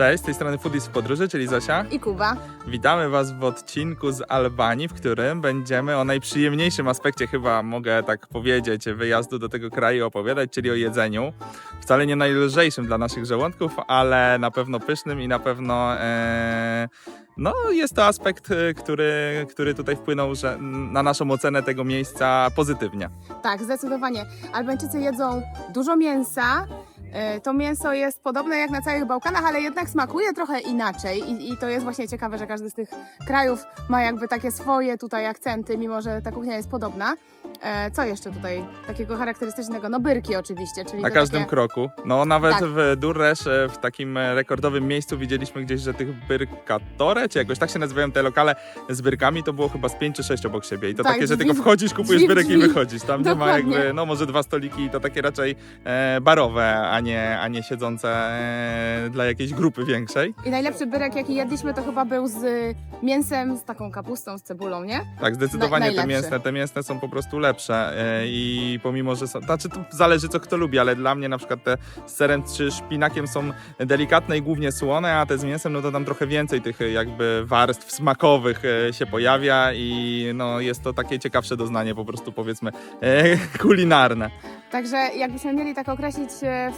Cześć, z tej strony Foodies w podróży, czyli Zosia. I Kuba. Witamy Was w odcinku z Albanii, w którym będziemy o najprzyjemniejszym aspekcie, chyba mogę tak powiedzieć, wyjazdu do tego kraju opowiadać, czyli o jedzeniu. Wcale nie najlżejszym dla naszych żołądków, ale na pewno pysznym i na pewno e, no, jest to aspekt, e, który, który tutaj wpłynął że, na naszą ocenę tego miejsca pozytywnie. Tak, zdecydowanie. Albańczycy jedzą dużo mięsa. E, To mięso jest podobne jak na całych Bałkanach, ale jednak smakuje trochę inaczej I, i to jest właśnie ciekawe, że każdy z tych krajów ma jakby takie swoje tutaj akcenty, mimo że ta kuchnia jest podobna. E, Co jeszcze tutaj takiego charakterystycznego? No byrki oczywiście, czyli Na każdym takie... kroku. No nawet Tak. w Durresz, e, w takim e, rekordowym miejscu widzieliśmy gdzieś, że tych byrkatore, czy jakoś tak się nazywają te lokale z byrkami, to było chyba z 5 czy 6 obok siebie. I to Tak, takie, że drzwi- tylko wchodzisz, kupujesz drzwi w byrek i drzwi. wychodzisz. Tam gdzie ma Dokładnie. jakby, no może dwa stoliki i to takie raczej e, barowe, a nie, a nie siedzące e, dla jakiejś grupy większej. I najlepszy byrek, jaki jedliśmy, to chyba był z mięsem, z taką kapustą, z cebulą, nie? Tak, zdecydowanie te najlepszy. mięsne, te mięsne są po prostu lepsze e, i pomimo, że są, znaczy to zależy co kto lubi, ale dla mnie na przykład te z serem czy szpinakiem są delikatne i głównie słone, a te z mięsem, no to tam trochę więcej tych e, jakby warstw smakowych e, się pojawia i no jest to takie ciekawsze doznanie po prostu powiedzmy kulinarne. Także jakbyśmy mieli tak określić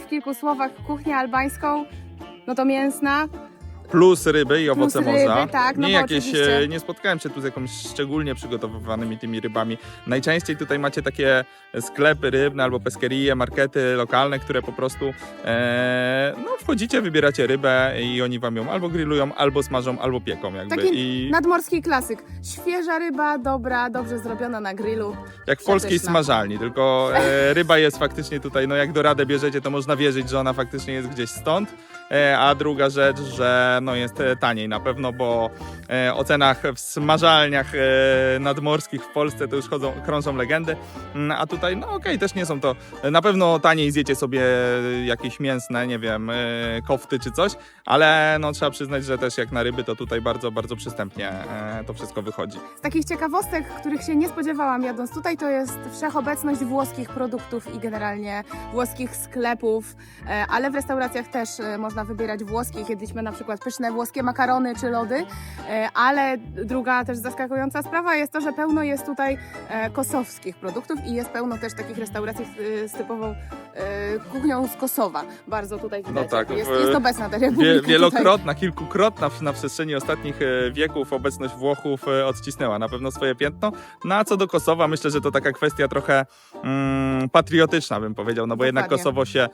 w kilku słowach kuchnię albańską, no to mięsna, Plus ryby i owoce Plus ryby, morza. tak, no nie bo jakieś, oczywiście- e, nie spotkałem się tu z jakąś szczególnie przygotowywanymi tymi rybami. Najczęściej tutaj macie takie sklepy rybne albo peskerie, markety lokalne, które po prostu e, no, wchodzicie, wybieracie rybę i oni wam ją albo grillują, albo smażą, albo pieką jakby. Taki I nadmorski klasyk. Świeża ryba, dobra, dobrze zrobiona na grillu. jak w polskiej przepyszna. smażalni, tylko e, ryba jest faktycznie tutaj, no jak do radę bierzecie, to można wierzyć, że ona faktycznie jest gdzieś stąd. E, a druga rzecz, że no jest e, taniej na pewno, bo e, o cenach w smażalniach nadmorskich w Polsce to już chodzą, krążą legendy, Mm, a tutaj no okej, też nie są to, na pewno taniej zjecie sobie jakieś mięsne, nie wiem, kofty czy coś, ale no trzeba przyznać, że też jak na ryby, to tutaj bardzo, bardzo przystępnie to wszystko wychodzi. Z takich ciekawostek, których się nie spodziewałam jadąc tutaj, to jest wszechobecność włoskich produktów i generalnie włoskich sklepów, ale w restauracjach też e, można wybierać włoskich. Jedliśmy na przykład pyszne włoskie makarony czy lody, e, ale druga też zaskakująca sprawa jest to, że pełno jest tutaj e, kosowskich produktów i jest pełno też takich restauracji e, z typową kuchnią z Kosowa. Bardzo tutaj widać. tak, jest, jest obecna ta Wie, tutaj. wielokrotna, kilkukrotna w- na przestrzeni ostatnich wieków obecność Włochów odcisnęła na pewno swoje piętno. No a co do Kosowa, myślę, że to taka kwestia trochę mm, patriotyczna, bym powiedział, no bo jednak Dokładnie. Kosowo się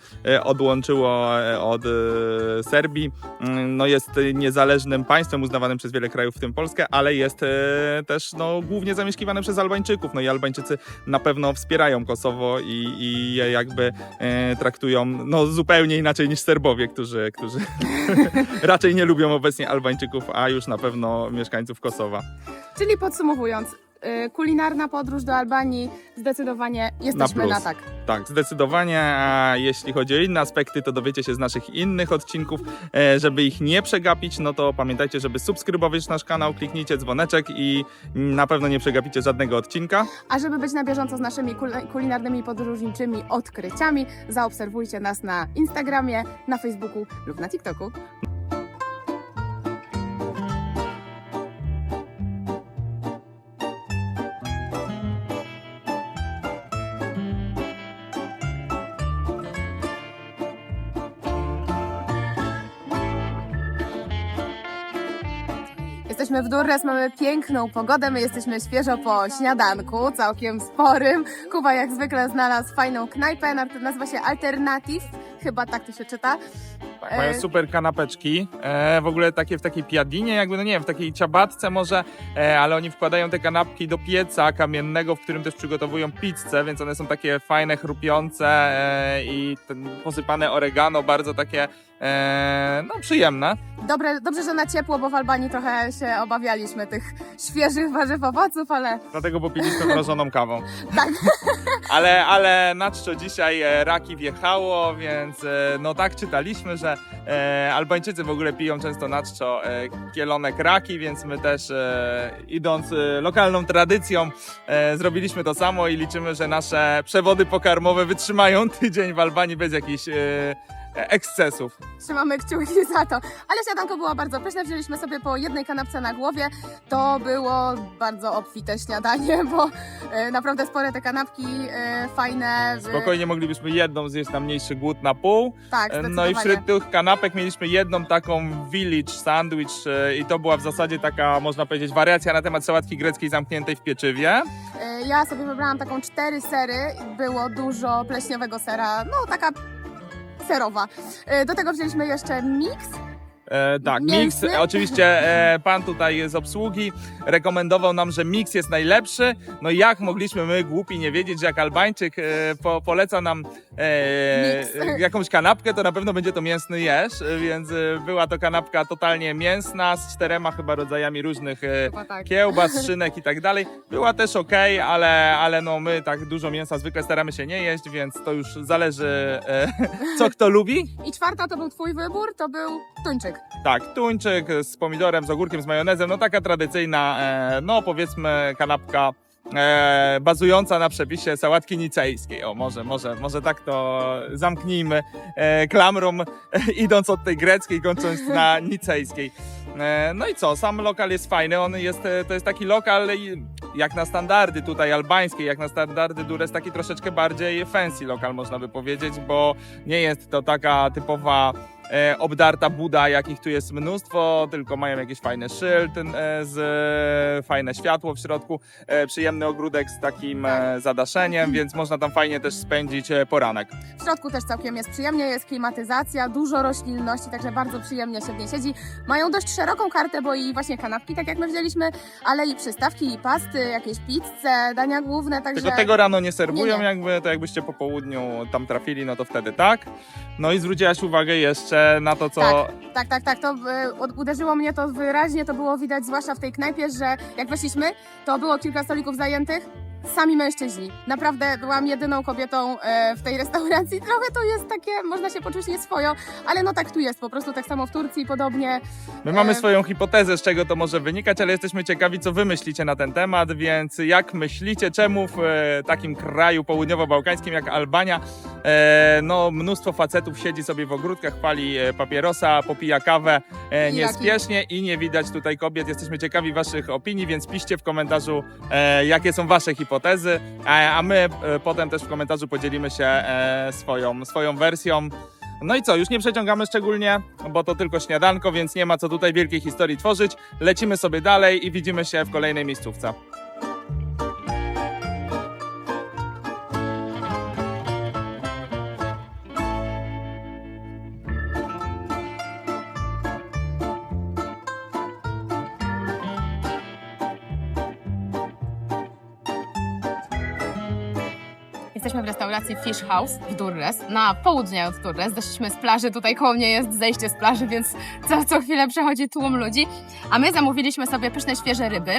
odłączyło od Serbii. Mm, No jest e, niezależnym państwem uznawanym przez wiele krajów, w tym Polskę, ale jest e, też no, głównie zamieszkiwane przez Albańczyków. No i Albańczycy na pewno wspierają Kosowo i, i je jakby e, traktują no, zupełnie inaczej niż Serbowie, którzy, którzy raczej nie lubią obecnie Albańczyków, a już na pewno mieszkańców Kosowa. Czyli podsumowując, kulinarna podróż do Albanii zdecydowanie jesteśmy plus. na, tak. Tak, zdecydowanie. A jeśli chodzi o inne aspekty, to dowiecie się z naszych innych odcinków. E, Żeby ich nie przegapić, no to pamiętajcie, żeby subskrybować nasz kanał, kliknijcie dzwoneczek i na pewno nie przegapicie żadnego odcinka. A żeby być na bieżąco z naszymi kul- kulinarnymi podróżniczymi odkryciami, zaobserwujcie nas na Instagramie, na Facebooku lub na TikToku. Jesteśmy w Durres, mamy piękną pogodę, my jesteśmy świeżo po śniadanku, całkiem sporym. Kuba jak zwykle znalazł fajną knajpę, na- nazywa się Alternative, chyba tak to się czyta. Tak, mają E, super kanapeczki, e, w ogóle takie w takiej piadinie, jakby, no nie wiem, w takiej ciabatce może, e, ale oni wkładają te kanapki do pieca kamiennego, w którym też przygotowują pizzę, więc one są takie fajne, chrupiące e, i ten, posypane oregano, bardzo takie, e, no przyjemne. Dobre, dobrze, że na ciepło, bo w Albanii trochę się obawialiśmy tych świeżych warzyw, owoców, ale Dlatego popiliśmy mrożoną kawą. tak. Ale, ale na czczo dzisiaj e, raki wjechało, więc e, no tak czytaliśmy, że e, Albańczycy w ogóle piją często na czczo e, kielonek raki, więc my też e, idąc e, lokalną tradycją e, zrobiliśmy to samo i liczymy, że nasze przewody pokarmowe wytrzymają tydzień w Albanii bez jakichś e, e, ekscesów. Trzymamy kciuki za to. Ale śniadanko było bardzo pyszne. Wzięliśmy sobie po jednej kanapce na głowie. To było bardzo obfite śniadanie, bo e, naprawdę spore te kanapki, e, fajne. Spokojnie moglibyśmy jedną zjeść na mniejszy głód na pół. Tak, E, No i zdecydowanie. wśród tych kanapek mieliśmy jedną taką village sandwich e, i to była w zasadzie taka, można powiedzieć, wariacja na temat sałatki greckiej zamkniętej w pieczywie. E, Ja sobie wybrałam taką cztery sery. Było dużo pleśniowego sera, no taka serowa. E, Do tego wzięliśmy jeszcze mix. E, tak, mix. Oczywiście e, pan tutaj z obsługi rekomendował nam, że mix jest najlepszy. No jak mogliśmy my głupi nie wiedzieć, że jak Albańczyk e, po, poleca nam e, Miks. jakąś kanapkę, to na pewno będzie to mięsny jesz, e, więc e, była to kanapka totalnie mięsna z czterema chyba rodzajami różnych e, Chyba tak. kiełbas, szynek i tak dalej. Była też ok, ale, ale no my tak dużo mięsa zwykle staramy się nie jeść, więc to już zależy e, co kto lubi. I czwarta to był twój wybór, to był tuńczyk. Tak, tuńczyk z pomidorem, z ogórkiem, z majonezem, no taka tradycyjna, e, no powiedzmy kanapka e, bazująca na przepisie sałatki nicejskiej. O, może, może, może tak to zamknijmy e, klamrą, e, idąc od tej greckiej, kończąc na nicejskiej. E, no i co, sam lokal jest fajny, on jest, e, to jest taki lokal i jak na standardy tutaj albańskie, jak na standardy Dures, taki troszeczkę bardziej fancy lokal można by powiedzieć, bo nie jest to taka typowa e, obdarta buda, jakich tu jest mnóstwo, tylko mają jakieś fajne szyld e, z e, fajne światło w środku, e, przyjemny ogródek z takim e, zadaszeniem, więc można tam fajnie też spędzić e, poranek. W środku też całkiem jest przyjemnie, jest klimatyzacja, dużo roślinności, także bardzo przyjemnie się w niej siedzi. Mają dość szeroką kartę, bo i właśnie kanapki, tak jak my wzięliśmy, ale i przystawki, i pasty, jakieś pizze, dania główne, także... Tylko tego rano nie serwują, Nie, nie. jakby to jakbyście po południu tam trafili, no to wtedy tak. No i zwróciłaś uwagę jeszcze na to, co Tak, tak, tak, to y, od- uderzyło mnie to wyraźnie, to było widać zwłaszcza w tej knajpie, że jak weszliśmy, to było kilka stolików zajętych, sami mężczyźni. Naprawdę byłam jedyną kobietą e, w tej restauracji. Trochę to jest takie, można się poczuć nieswojo, ale no tak tu jest, po prostu tak samo w Turcji podobnie. My mamy E. swoją hipotezę, z czego to może wynikać, ale jesteśmy ciekawi, co wy myślicie na ten temat, więc jak myślicie, czemu w e, takim kraju południowo-bałkańskim jak Albania, e, no mnóstwo facetów siedzi sobie w ogródkach, pali e, papierosa, popija kawę e, niespiesznie i nie widać tutaj kobiet. Jesteśmy ciekawi waszych opinii, więc piszcie w komentarzu, e, jakie są wasze hipotezy, a, a my e, potem też w komentarzu podzielimy się e, swoją, swoją wersją. No i co, już nie przeciągamy szczególnie, bo to tylko śniadanko, więc nie ma co tutaj wielkiej historii tworzyć. Lecimy sobie dalej i widzimy się w kolejnej miejscówce. Jesteśmy w restauracji Fish House w Durres, na południe od Durres. Zeszliśmy z plaży, tutaj koło mnie jest zejście z plaży, więc co, co chwilę przechodzi tłum ludzi. A my zamówiliśmy sobie pyszne, świeże ryby.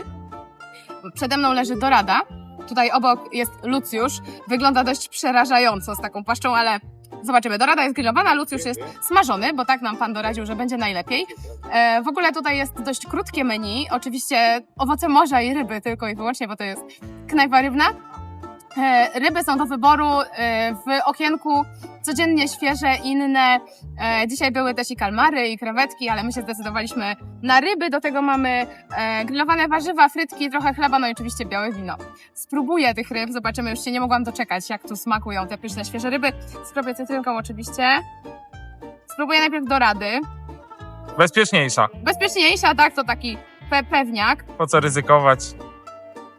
Przede mną leży dorada. Tutaj obok jest Lucjusz. Wygląda dość przerażająco z taką paszczą, ale zobaczymy. Dorada jest grillowana, Lucjusz jest smażony, bo tak nam pan doradził, że będzie najlepiej. E, w ogóle tutaj jest dość krótkie menu. Oczywiście owoce morza i ryby tylko i wyłącznie, bo to jest knajpa rybna. E, Ryby są do wyboru e, w okienku codziennie świeże, inne. E, Dzisiaj były też i kalmary, i krewetki, ale my się zdecydowaliśmy na ryby. Do tego mamy grillowane warzywa, frytki, trochę chleba, no i oczywiście białe wino. Spróbuję tych ryb, zobaczymy, już się nie mogłam doczekać, jak tu smakują te pyszne, świeże ryby. Spróbuję cytrynką oczywiście. Spróbuję najpierw dorady. Bezpieczniejsza. Bezpieczniejsza, tak, to taki pe pewniak. Po co ryzykować?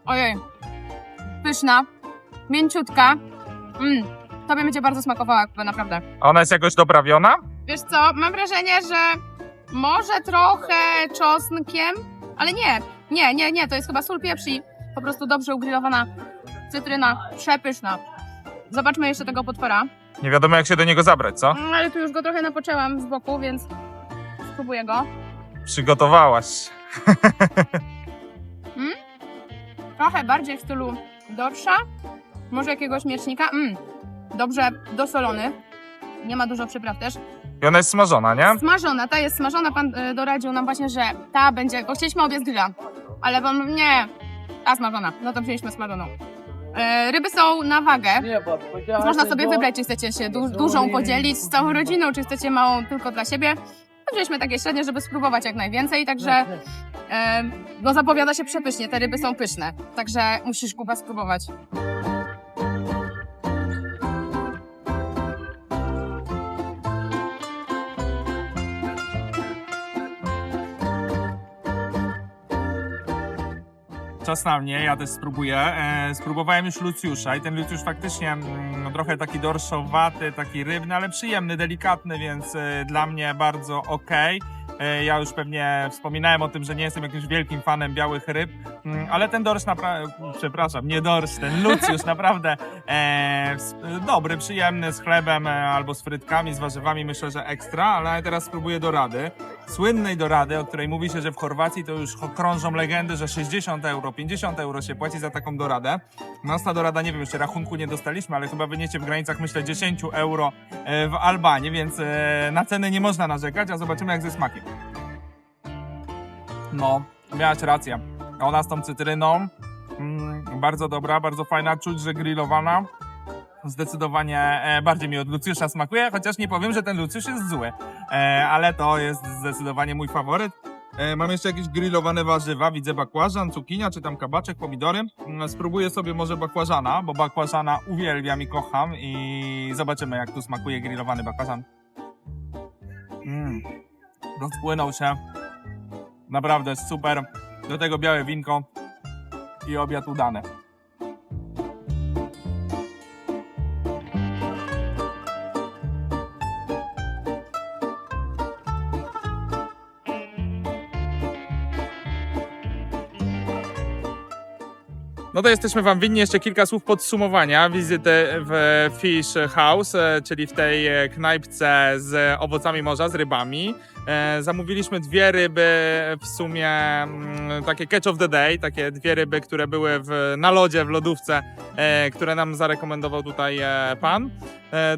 Ojej. Pyszna, mięciutka. Mm, tobie będzie bardzo smakowała, Kuba, naprawdę. A ona jest jakoś doprawiona? Wiesz co, mam wrażenie, że może trochę czosnkiem, ale nie, nie, nie, nie, to jest chyba sól, pieprz i po prostu dobrze ugrillowana cytryna, przepyszna. Zobaczmy jeszcze tego potwora. Nie wiadomo jak się do niego zabrać, co? Mm, ale tu już go trochę napoczęłam z boku, więc spróbuję go. Przygotowałaś. Trochę bardziej w stylu dorsza, może jakiegoś miecznika. Mm, dobrze dosolony. Nie ma dużo przypraw też. I ona jest smażona, nie? Smażona, ta jest smażona. Pan y, doradził nam właśnie, że ta będzie, bo chcieliśmy obie z grilla, ale pan mówi, nie, ta smażona. No to wzięliśmy smażoną. E, ryby są na wagę. Nie, bo powiedziała, Można sobie no, wybrać, czy chcecie się du- dużą podzielić z całą rodziną, czy chcecie małą tylko dla siebie. Wzięliśmy takie średnie, żeby spróbować jak najwięcej, także e, no zapowiada się przepysznie, te ryby są pyszne. Także musisz Kuba spróbować. Czas na mnie, ja też spróbuję. E, spróbowałem już Lucjusza i ten Lucjusz faktycznie mm, no, trochę taki dorszowaty, taki rybny, ale przyjemny, delikatny, więc e, dla mnie bardzo okej. E, Ja już pewnie wspominałem o tym, że nie jestem jakimś wielkim fanem białych ryb, mm, ale ten dorsz naprawdę, przepraszam, nie dorsz, ten Lucjusz naprawdę e, dobry, przyjemny, z chlebem e, albo z frytkami, z warzywami, myślę, że ekstra, ale teraz spróbuję dorady. Słynnej dorady, o której mówi się, że w Chorwacji to już krążą legendy, że 60 euro, 50 euro się płaci za taką doradę. Nas ta dorada, nie wiem, jeszcze rachunku nie dostaliśmy, ale chyba wyniecie w granicach, myślę, 10 euro e, w Albanii, więc na ceny nie można narzekać, a zobaczymy jak ze smakiem. No, miałaś rację. Ona z tą cytryną, mm, bardzo dobra, bardzo fajna, czuć, że grillowana. Zdecydowanie e, bardziej mi od Lucjusza smakuje, chociaż nie powiem, że ten Lucjusz jest zły, e, ale to jest zdecydowanie mój faworyt. E, mam jeszcze jakieś grillowane warzywa, widzę bakłażan, cukinia, czy tam kabaczek, pomidory. Mm, Spróbuję sobie może bakłażana, bo bakłażana uwielbiam i kocham i zobaczymy jak tu smakuje grillowany bakłażan. Mm, rozpłynął się. Naprawdę super. Do tego białe winko i obiad udany. No to jesteśmy Wam winni jeszcze kilka słów podsumowania wizyty w Fish House, e, czyli w tej e, knajpce z owocami morza, z rybami. E, Zamówiliśmy dwie ryby, w sumie mm, takie catch of the day, takie dwie ryby, które były w, na lodzie, w lodówce, e, które nam zarekomendował tutaj e, pan.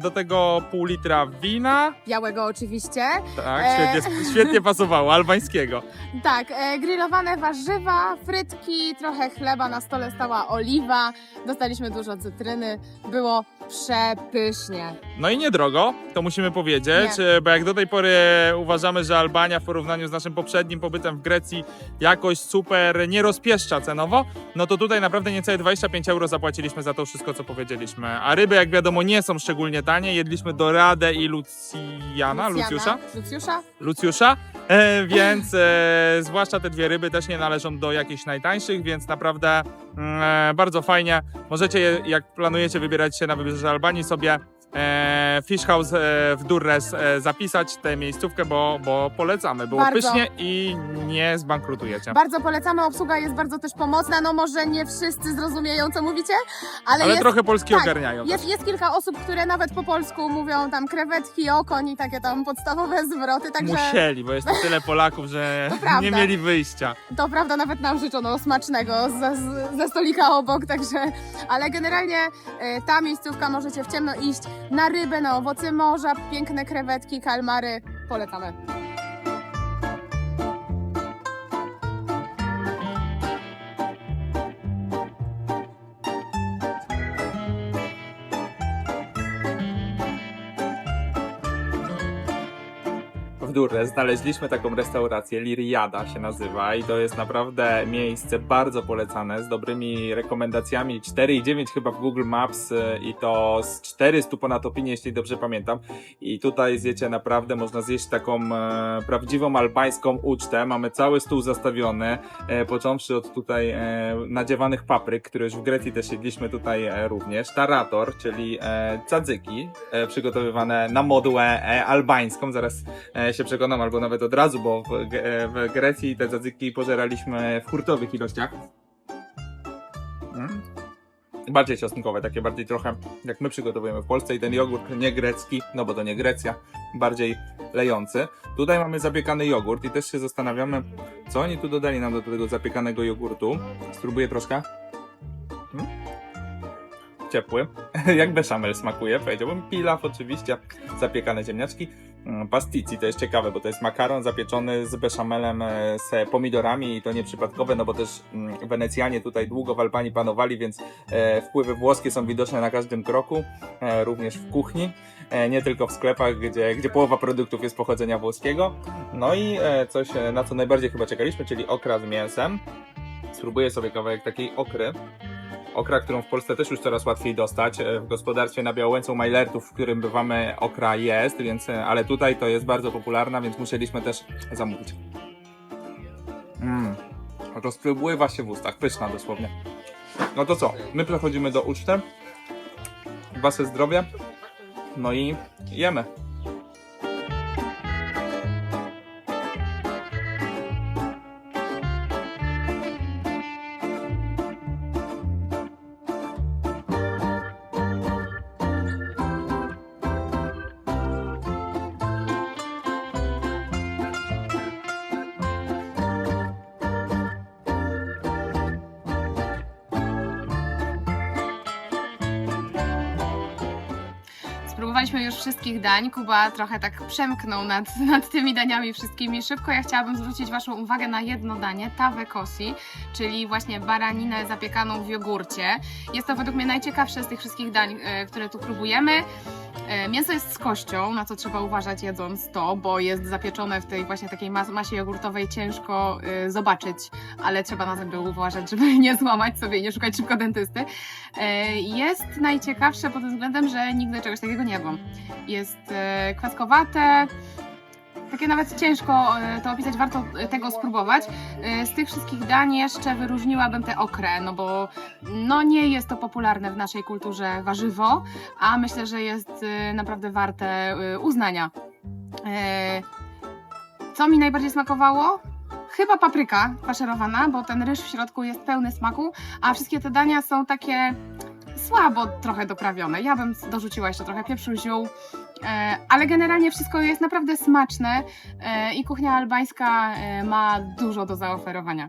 Do tego pół litra wina, Białego oczywiście. tak, E. świetnie, świetnie pasowało, albańskiego. Tak, grillowane warzywa, frytki, trochę chleba, na stole stała oliwa, dostaliśmy dużo cytryny, było przepysznie. No i niedrogo, to musimy powiedzieć, e, bo jak do tej pory uważamy, że Albania w porównaniu z naszym poprzednim pobytem w Grecji jakoś super nie rozpieszcza cenowo, no to tutaj naprawdę niecałe 25 euro zapłaciliśmy za to wszystko, co powiedzieliśmy. A ryby, jak wiadomo, nie są szczególnie tanie. Jedliśmy Doradę i Lucjana, Lucjusza? Lucjusza? Lucjusza, e, więc e, zwłaszcza te dwie ryby też nie należą do jakichś najtańszych, więc naprawdę mm, e, bardzo fajnie. Możecie, je- jak planujecie wybierać się na wybrzeże Albanii, sobie Fish House e, w Durres e, zapisać tę miejscówkę, bo, bo polecamy. Było Bardzo. pysznie i nie zbankrutujecie. Bardzo polecamy, obsługa jest bardzo też pomocna, no może nie wszyscy zrozumieją, co mówicie, ale, Ale jest, trochę Polski tak, ogarniają. jest, jest kilka osób, które nawet po polsku mówią tam krewetki, okoń i takie tam podstawowe zwroty, także Musieli, bo jest tyle Polaków, że nie mieli wyjścia. to prawda, nawet nam życzono smacznego ze, ze stolika obok, także, ale generalnie e, ta miejscówka możecie w ciemno iść na rybę, na owoce morza, piękne krewetki, kalmary, polecamy. Durre znaleźliśmy taką restaurację, Liriada się nazywa i to jest naprawdę miejsce bardzo polecane, z dobrymi rekomendacjami, 4,9 chyba w Google Maps y, i to z 400 ponad opinii, jeśli dobrze pamiętam. I tutaj zjecie naprawdę, można zjeść taką e, prawdziwą albańską ucztę, mamy cały stół zastawiony, e, począwszy od tutaj e, nadziewanych papryk, które już w Grecji też jedliśmy tutaj e, również, tarator, czyli e, cadzyki, e, przygotowywane na modłę e, albańską, zaraz e, się przekonam, albo nawet od razu, bo w, w Grecji te zadzyki pożeraliśmy w hurtowych ilościach. Mm. Bardziej czosnkowe, takie bardziej trochę jak my przygotowujemy w Polsce i ten jogurt nie grecki, no bo to nie Grecja, bardziej lejący. Tutaj mamy zapiekany jogurt i też się zastanawiamy, co oni tu dodali nam do tego zapiekanego jogurtu. Spróbuję troszkę. Mm. Ciepły. jak beszamel smakuje, powiedziałbym. Pilaf oczywiście, zapiekane ziemniaczki. Mm, pasticji. To jest ciekawe, bo to jest makaron zapieczony z beszamelem e, z pomidorami i to nieprzypadkowe, no bo też mm, Wenecjanie tutaj długo w Albanii panowali, więc e, wpływy włoskie są widoczne na każdym kroku, e, również w kuchni, nie tylko w sklepach, gdzie, gdzie połowa produktów jest pochodzenia włoskiego. No i coś, na co najbardziej chyba czekaliśmy, czyli okra z mięsem. Spróbuję sobie kawałek takiej okry. Okra, którą w Polsce też już coraz łatwiej dostać. E, W gospodarstwie na Białołęce Majlertów, w którym bywamy, okra jest, więc, e, ale tutaj to jest bardzo popularna, więc musieliśmy też zamówić. Mmm, rozpływa się w ustach, pyszna dosłownie. No to co, my przechodzimy do uczty. Wasze zdrowie. No i jemy. Wszystkich dań. Kuba trochę tak przemknął nad, nad tymi daniami wszystkimi. Szybko ja chciałabym zwrócić Waszą uwagę na jedno danie, tawę kosi, czyli właśnie baraninę zapiekaną w jogurcie. Jest to według mnie najciekawsze z tych wszystkich dań, e, które tu próbujemy. E, Mięso jest z kością, na co trzeba uważać jedząc to, bo jest zapieczone w tej właśnie takiej mas- masie jogurtowej, ciężko e, zobaczyć, ale trzeba na zęby uważać, żeby nie złamać sobie i nie szukać szybko dentysty. E, Jest najciekawsze pod tym względem, że nigdy czegoś takiego nie jadłam. Jest e, kwaskowate, takie nawet ciężko e, to opisać, warto e, tego spróbować. E, Z tych wszystkich dań jeszcze wyróżniłabym tę okrę, no bo no nie jest to popularne w naszej kulturze warzywo, a myślę, że jest naprawdę warte uznania. Co mi najbardziej smakowało? Chyba papryka faszerowana, bo ten ryż w środku jest pełny smaku, a wszystkie te dania są takie słabo trochę doprawione. Ja bym dorzuciła jeszcze trochę pieprzu, ziół, ale generalnie wszystko jest naprawdę smaczne e, i kuchnia albańska e, ma dużo do zaoferowania.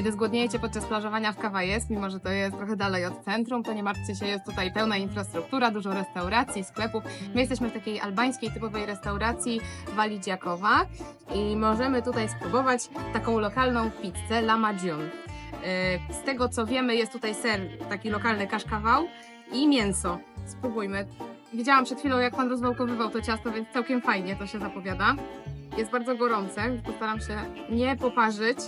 Kiedy zgłodniejecie podczas plażowania w Kawajes, mimo że to jest trochę dalej od centrum, to nie martwcie się, jest tutaj pełna infrastruktura, dużo restauracji, sklepów. My jesteśmy w takiej albańskiej, typowej restauracji Wali Dziakowa i możemy tutaj spróbować taką lokalną pizzę La Magion. Yy, Z tego co wiemy, jest tutaj ser, taki lokalny kaszkawał i mięso. Spróbujmy. Widziałam przed chwilą, jak pan rozwałkowywał to ciasto, więc całkiem fajnie to się zapowiada. Jest bardzo gorące, postaram się nie poparzyć.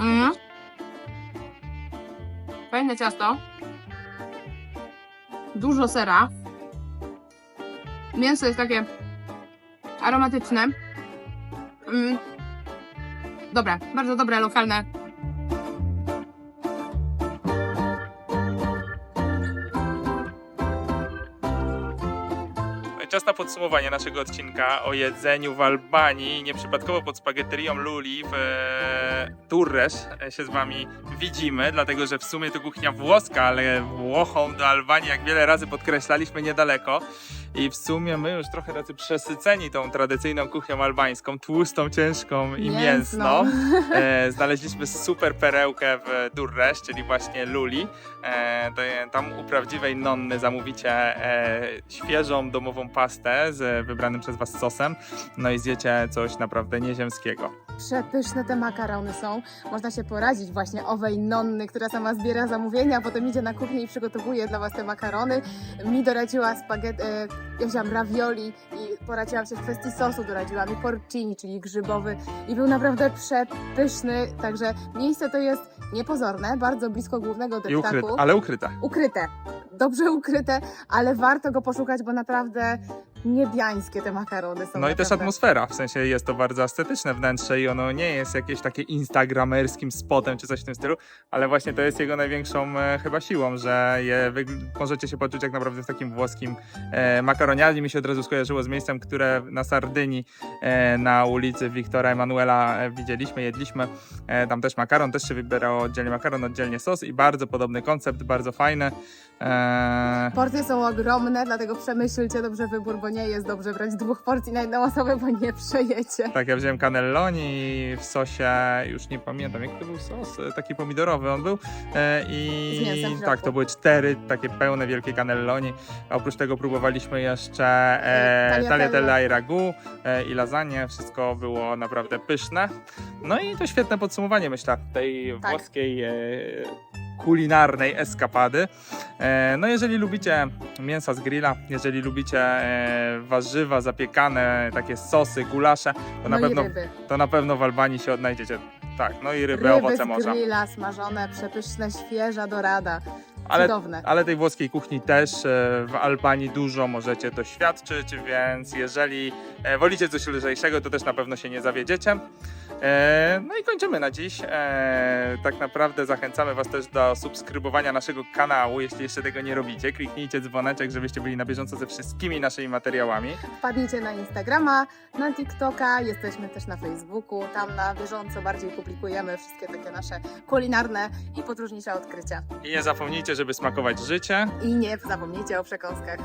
Mm. Fajne ciasto. Dużo sera. Mięso jest takie aromatyczne. Mm. Dobre, bardzo dobre, lokalne. Czas na podsumowanie naszego odcinka o jedzeniu w Albanii. Nieprzypadkowo pod spaghetterią Luli w e, Turresz się z wami widzimy, dlatego że w sumie to kuchnia włoska, ale Włochom do Albanii, jak wiele razy podkreślaliśmy, niedaleko. I w sumie my już trochę tacy przesyceni tą tradycyjną kuchnią albańską, tłustą, ciężką i mięsną. E, znaleźliśmy super perełkę w Durresz, czyli właśnie Luli. E, tam u prawdziwej nonny zamówicie e, świeżą domową pastę z wybranym przez Was sosem, no i zjecie coś naprawdę nieziemskiego. Przepyszne te makarony są. Można się poradzić właśnie owej nonny, która sama zbiera zamówienia, a potem idzie na kuchnię i przygotowuje dla Was te makarony. Mi doradziła spaghetti, e, ja wziąłam ravioli i poradziłam się w kwestii sosu, doradziła mi porcini, czyli grzybowy i był naprawdę przepyszny, także miejsce to jest niepozorne, bardzo blisko głównego I ukryte, deptaku. ale ukryte. ukryte, dobrze ukryte, ale warto go poszukać, bo naprawdę niebiańskie te makarony są. No i też atmosfera, w sensie jest to bardzo estetyczne wnętrze i ono nie jest jakieś takie instagramerskim spotem czy coś w tym stylu, ale właśnie to jest jego największą e, chyba siłą, że je wygl- możecie się poczuć jak naprawdę w takim włoskim e. Mi się od razu skojarzyło z miejscem, które na Sardynii e, na ulicy Wiktora Emanuela e, widzieliśmy, jedliśmy. E, tam też makaron, też się wybierało oddzielnie makaron, oddzielnie sos i bardzo podobny koncept, bardzo fajny. E, Porcje są ogromne, dlatego przemyślcie dobrze wybór, bo nie jest dobrze brać dwóch porcji na jedną osobę, bo nie przejecie. Tak, ja wziąłem cannelloni w sosie, już nie pamiętam jak to był sos, e, taki pomidorowy on był. E, I mięsem w tak, to były cztery takie pełne, wielkie cannelloni. A Oprócz tego próbowaliśmy jeszcze E, tagliatelle. tagliatelle i ragu e, i lasagne. Wszystko było naprawdę pyszne. No i to świetne podsumowanie, myślę, tej Tak. włoskiej e, kulinarnej eskapady. E, no jeżeli lubicie mięsa z grilla, jeżeli lubicie e, warzywa zapiekane, takie sosy, gulasze, to na no pewno i ryby. to na pewno w Albanii się odnajdziecie. Tak, no i ryby, Ryby owoce z morza. grilla, smażone, przepyszne, świeża dorada. Ale, Cudowne. ale tej włoskiej kuchni też e, w Albanii dużo możecie doświadczyć, więc jeżeli e, wolicie coś lżejszego, to też na pewno się nie zawiedziecie. E, No i kończymy na dziś. Tak naprawdę zachęcamy Was też do subskrybowania naszego kanału, jeśli jeszcze tego nie robicie. Kliknijcie dzwoneczek, żebyście byli na bieżąco ze wszystkimi naszymi materiałami. Wpadnijcie na Instagrama, na TikToka, jesteśmy też na Facebooku. Tam na bieżąco bardziej publikujemy wszystkie takie nasze kulinarne i podróżnicze odkrycia. I nie zapomnijcie, żeby smakować życie. I nie zapomnijcie o przekąskach.